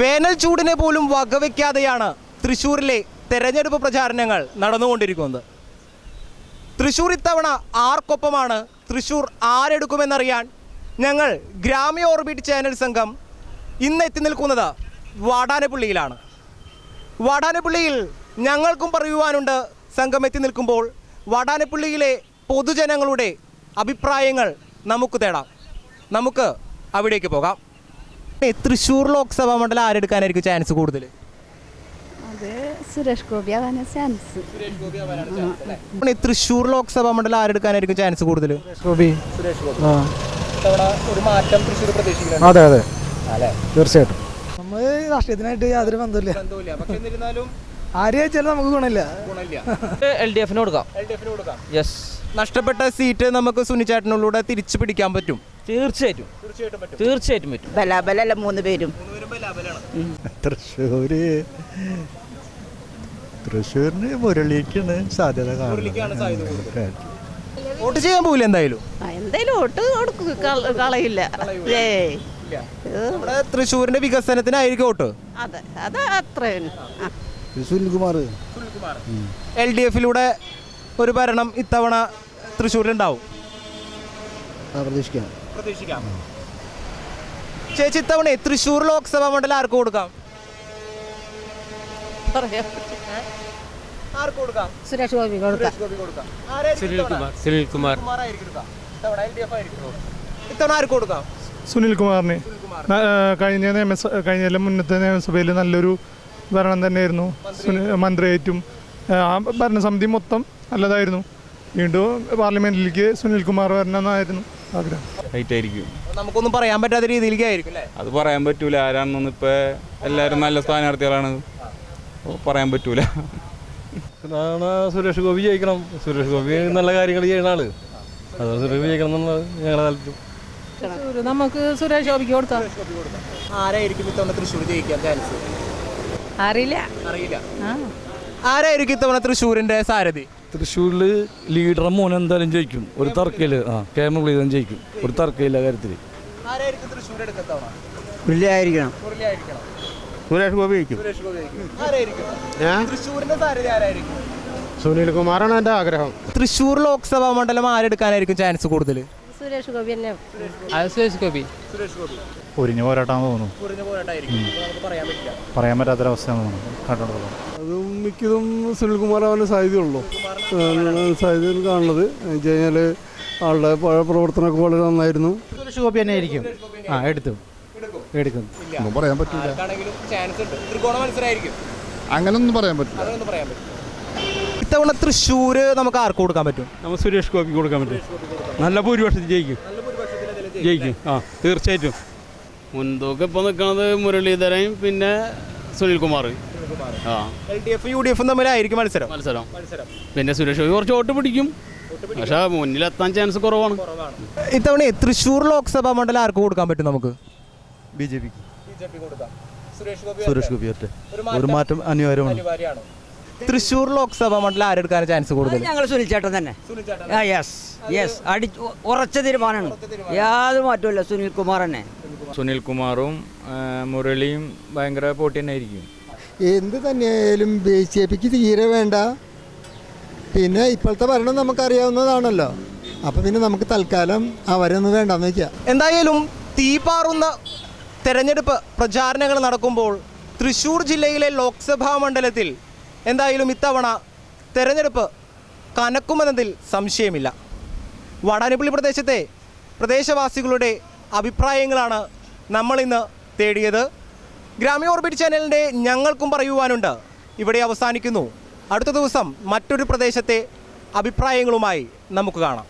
വേനൽ ചൂടിനെ പോലും വകവയ്ക്കാതെയാണ് തൃശൂരിലെ തെരഞ്ഞെടുപ്പ് പ്രചാരണങ്ങൾ നടന്നുകൊണ്ടിരിക്കുന്നത്. തൃശ്ശൂർ ഇത്തവണ ആർക്കൊപ്പമാണ്? തൃശൂർ ആരെടുക്കുമെന്നറിയാൻ ഞങ്ങൾ ഗ്രാമ്യ ഓർബിറ്റ് ചാനൽ സംഘം ഇന്ന് എത്തി നിൽക്കുന്നത് വാടാനപ്പള്ളിയിലാണ്. വാടാനപ്പള്ളിയിൽ ഞങ്ങൾക്കും പറയുവാനുണ്ട് സംഘം എത്തി നിൽക്കുമ്പോൾ വാടാനപ്പള്ളിയിലെ പൊതുജനങ്ങളുടെ അഭിപ്രായങ്ങൾ നമുക്ക് തേടാം. നമുക്ക് അവിടേക്ക് പോകാം. ഏ, തൃശ്ശൂർ ലോക്സഭാ മണ്ഡലം ആരെടുക്കാനായിരിക്കും ചാൻസ് കൂടുതൽ അത് സുരേഷ് ഗോപി ആവാനാ ചാൻസ് ഈ തൃശ്ശൂർ ലോക്സഭാ മണ്ഡലം ആരെടുക്കാനായിരിക്കും ചാൻസ് കൂടുതൽ ഗോപി. ആ. ഒരു മാറ്റം തൃശ്ശൂർ പ്രതീക്ഷിക്കുന്നുണ്ട്. അതെ അതെ. അല്ലേ? തീർച്ചയായിട്ടും. നമ്മൾ രാഷ്ട്രീയത്തിനായിട്ട് യാതൊരു ബന്ധമില്ല ആരെയാ ആര് ജയിച്ചാലും നമുക്ക് ഗുണമില്ല. ഗുണമില്ല. എൽ ഡി എഫിന് കൊടുക്കാം. കൊടുക്കാം. യെസ് നഷ്ടപ്പെട്ട സീറ്റ് നമുക്ക് സുനിച്ചേട്ടനിലൂടെ തിരിച്ചു പിടിക്കാൻ പറ്റും. തീർച്ചയായിട്ടും. തീർച്ചയായിട്ടും പറ്റും. തീർച്ചയായിട്ടും പറ്റും. ബലാബലല്ല മൂന്ന് പേരും. തൃശ്ശൂര്. തൃശ്ശൂരിന് മുരളിക്കാണ് സാധ്യത വോട്ട് ചെയ്യാൻ പോകില്ല എന്തായാലും? എന്തായാലും വോട്ട് കൊടുക്കും. കളയില്ല. തൃശ്ശൂരിന്റെ വികസനത്തിനായിരിക്കും വോട്ട്. അതെ. അത് സുനിൽകുമാർ. എൽ ഡി എഫിലൂടെ ഒരു ഭരണം ഇത്തവണ തൃശ്ശൂരിലുണ്ടാവും പ്രതീക്ഷിക്കാം. പ്രതീക്ഷിക്കാം. ചേച്ചി ഇത്തവണ തൃശ്ശൂർ ലോക്സഭാ മണ്ഡലം ആർക്ക് കൊടുക്കാം? സുനിൽ ആർക്ക് കൊടുക്കാം? സുരേഷ് ഗോപി കൊടുക്കാം. ഇത്തവണ? ആർക്ക് കൊടുക്കാം? സുനിൽകുമാറിന് ന- ആ, കഴിഞ്ഞ നിയമസ കഴിഞ്ഞ മുന്നത്തെ നിയമസഭയിൽ നല്ലൊരു ഭരണം തന്നെയായിരുന്നു. ആ, ആ ഭരണസമിതി മൊത്തം നല്ലതായിരുന്നു. വീണ്ടും പാർലമെന്റിലേക്ക് സുനിൽകുമാർ വരണമെന്നായിരുന്നു ആഗ്രഹം. ഹൈറ്റ് ആയിരിക്കും. നമുക്കൊന്നും പറയാൻ പറ്റാത്ത രീതിയിലേക്ക് ആയിരിക്കും അല്ലേ? അത് പറയാൻ പറ്റൂല. ആരാണെന്നൊന്നും ഇപ്പൊ എല്ലാരും നല്ല സ്ഥാനാർത്ഥികളാണ്. അപ്പൊ പറയാൻ പറ്റൂല. അതാണ് സുരേഷ് ഗോപി ജയിക്കണം. സുരേഷ് ഗോപി നല്ല കാര്യങ്ങൾ ചെയ്യുന്ന ആൾ. അതാണ് സുരേഷ് ഗോപി ജയിക്കണം എന്നുള്ളത് ഞങ്ങളെ താല്പര്യം. നമുക്ക് സുരേഷ് ഗോപിക്ക് കൊടുക്കാം. ആരായിരിക്കും ഇത്തവണ തൃശ്ശൂർ ജയിക്കാൻ ചാൻസ്? അറിയില്ല. അറിയില്ല. ആരായിരിക്കും ഇത്തവണ തൃശ്ശൂരിന്റെ സാരഥി? തൃശ്ശൂരിൽ ലീഡറെ മോൻ എന്തായാലും ജയിക്കും. ഒരു തർക്കയിൽ ആ കെ മുരളീധരൻ ജയിക്കും. ഒരു തർക്കയില്ല കാര്യത്തിൽ മുരളിയായിരിക്കണം സുരേഷ് ഗോപി ജയിക്കും. സുരേഷ് ഗോപി ആയിരിക്കും. ആരായിരിക്കും? തൃശ്ശൂരിന്റെ സാരഥി ആരായിരിക്കും? സുനിൽകുമാറാണ് എന്റെ ആഗ്രഹം. തൃശ്ശൂർ ലോക്സഭാ മണ്ഡലം ആരെടുക്കാനായിരിക്കും ചാൻസ് കൂടുതൽ സുരേഷ് ഗോപി തന്നെ സുരേഷ് ഗോപി. സുരേഷ് ഗോപി. പൊരിഞ്ഞു പോരാട്ടാന്ന് തോന്നുന്നു. പൊരിഞ്ഞ പോരാട്ടായിരിക്കും. നമുക്ക് പറയാൻ പറ്റില്ല. പറയാൻ പറ്റാത്തൊരവസ്ഥയാണെന്ന് തോന്നുന്നു. കണ്ടോളൂ അത് മിക്കതും സുനിൽകുമാർ അവന് സാധ്യതയുള്ളൂ. സാധ്യതയിൽ കാണുന്നത്. കഴിഞ്ഞാൽ കഴിഞ്ഞാൽ ആളുടെ പഴയ പ്രവർത്തനമൊക്കെ വളരെ നന്നായിരുന്നു. സുരേഷ് ഗോപി തന്നെ ആയിരിക്കും ആ എടുത്തു എടുക്കും. ഒന്നും പറയാൻ പറ്റില്ല ആർക്കാണെങ്കിലും ചാൻസ് ഉണ്ട്. ത്രികോണ മത്സരമായിരിക്കും. അങ്ങനൊന്നും പറയാൻ പറ്റില്ല ഇത്തവണ തൃശ്ശൂർ നമുക്ക് ആർക്ക് കൊടുക്കാൻ പറ്റും? നമുക്ക് സുരേഷ് ഗോപിക്ക് കൊടുക്കാൻ പറ്റും. നല്ല ഭൂരിപക്ഷത്തിൽ ജയിക്കും. ജയിക്കും. ആ തീർച്ചയായിട്ടും. മുൻതൂക്കം ഇപ്പോൾ നിൽക്കുന്നത് മുരളീധരൻ പിന്നെ സുനിൽകുമാർ. ആ. L D F U D എഫും തമ്മിലായിരിക്കും മത്സരം. മത്സരം. പിന്നെ സുരേഷ് ഗോപി കുറച്ച് വോട്ട് പിടിക്കും. പക്ഷേ മുന്നിലെത്താൻ ചാൻസ് കുറവാണ്. ഇത്തവണ തൃശ്ശൂർ ലോക്സഭാ മണ്ഡലം ആർക്ക് കൊടുക്കാൻ പറ്റും നമുക്ക്? ബി ജെ പിക്ക്. സുരേഷ് സുരേഷ് ഗോപി ഒരു മാറ്റം അനിവാര്യമാണ്. തൃശ്ശൂർ ലോക്സഭാ മണ്ഡലം ആരെടുക്കാൻ ചാൻസ് കൂടുതൽ? ഞങ്ങൾ സുനിൽ ചേട്ടൻ തന്നെ. യെസ് യെസ് അടി ഉറച്ച തീരുമാനമാണ്. യാതൊരു മാറ്റമില്ല സുനിൽ കുമാർ തന്നെ. സുനിൽ കുമാറും മുരളിയും ഭയങ്കര പോട്ടി തന്നെ ആയിരിക്കും. എന്ത് തന്നെയായാലും ബി ജെ പിക്ക് തീരെ വേണ്ട. പിന്നെ ഇപ്പോഴത്തെ ഭരണം നമുക്കറിയാവുന്നതാണല്ലോ. അപ്പം പിന്നെ നമുക്ക് തൽക്കാലം അവരൊന്നും വേണ്ടെന്ന് വയ്ക്കാം എന്തായാലും തീപാറുന്ന തെരഞ്ഞെടുപ്പ് പ്രചാരണങ്ങൾ നടക്കുമ്പോൾ തൃശ്ശൂർ ജില്ലയിലെ ലോക്സഭാ മണ്ഡലത്തിൽ എന്തായാലും ഇത്തവണ തെരഞ്ഞെടുപ്പ് കനക്കുമെന്നതിൽ സംശയമില്ല. വടാനപ്പള്ളി പ്രദേശത്തെ പ്രദേശവാസികളുടെ അഭിപ്രായങ്ങളാണ് നമ്മളിന്ന് തേടിയത്. ഗ്രാമീണ ഓർബിറ്റ് ചാനലിന്റെ ഞങ്ങൾക്കും പറയുവാനുണ്ട്. ഇവിടെ അവസാനിക്കുന്നു. അടുത്ത ദിവസം മറ്റൊരു പ്രദേശത്തെ അഭിപ്രായങ്ങളുമായി നമുക്ക് കാണാം.